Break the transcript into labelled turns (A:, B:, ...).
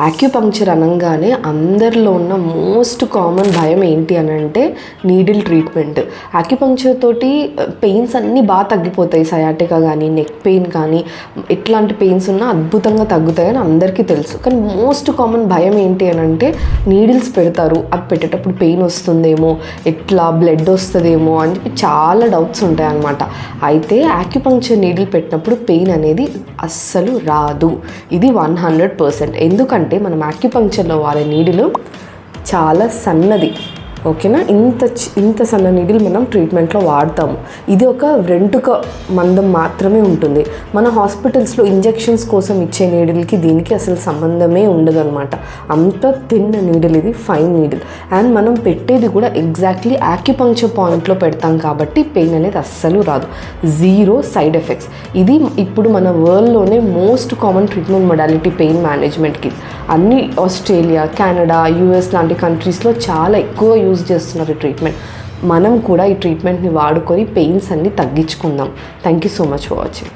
A: Acupuncture అనగానే అందరిలో ఉన్న మోస్ట్ కామన్ భయం ఏంటి అని అంటే నీడిల్ ట్రీట్మెంట్ యాక్యుపంక్చర్ తోటి uh, పెయిన్స్ అన్నీ బాగా తగ్గిపోతాయి. సయాటికా కానీ నెక్ పెయిన్ కానీ ఎట్లాంటి పెయిన్స్ ఉన్నా అద్భుతంగా తగ్గుతాయని అందరికీ తెలుసు. కానీ మోస్ట్ కామన్ భయం ఏంటి అని అంటే నీడిల్స్ పెడతారు. అది పెట్టేటప్పుడు పెయిన్ వస్తుందేమో ఎట్లా బ్లడ్ వస్తుందేమో అని చెప్పి చాలా డౌట్స్ ఉంటాయి అయితే యాక్యుపంక్చర్ నీడిల్ పెట్టినప్పుడు పెయిన్ అనేది అస్సలు రాదు. ఇది వన్ హండ్రెడ్ పర్సెంట్ ఎందుకంటే మనం యాక్యుపంక్చర్లో వాడే నీడిలు చాలా సన్నది. ఓకేనా? ఇంత చి- ఇంత సన్న నీడిల్ మనం ట్రీట్మెంట్లో వాడతాము. ఇది ఒక రెంటుక మందం మాత్రమే ఉంటుంది. మన హాస్పిటల్స్లో ఇంజెక్షన్స్ కోసం ఇచ్చే నీడిల్కి దీనికి అసలు సంబంధమే ఉండదు అనమాట అంత తిన్న నీడిల్ ఇది ఫైన్ నీడిల్. అండ్ మనం పెట్టేది కూడా ఎగ్జాక్ట్లీ యాక్యుపంక్చర్ పాయింట్లో పెడతాం కాబట్టి పెయిన్ అనేది అస్సలు రాదు. Zero side effects. ఇది ఇప్పుడు మన వరల్డ్లోనే most common treatment modality pain మేనేజ్మెంట్కి. అన్ని ఆస్ట్రేలియా కెనడా యూఎస్ లాంటి కంట్రీస్లో చాలా ఎక్కువ యూజ్ చేస్తున్నారు ఈ ట్రీట్మెంట్ మనం కూడా ఈ ట్రీట్మెంట్ని వాడుకొని పెయిన్స్ అన్ని తగ్గించుకుందాం. Thank you so much for watching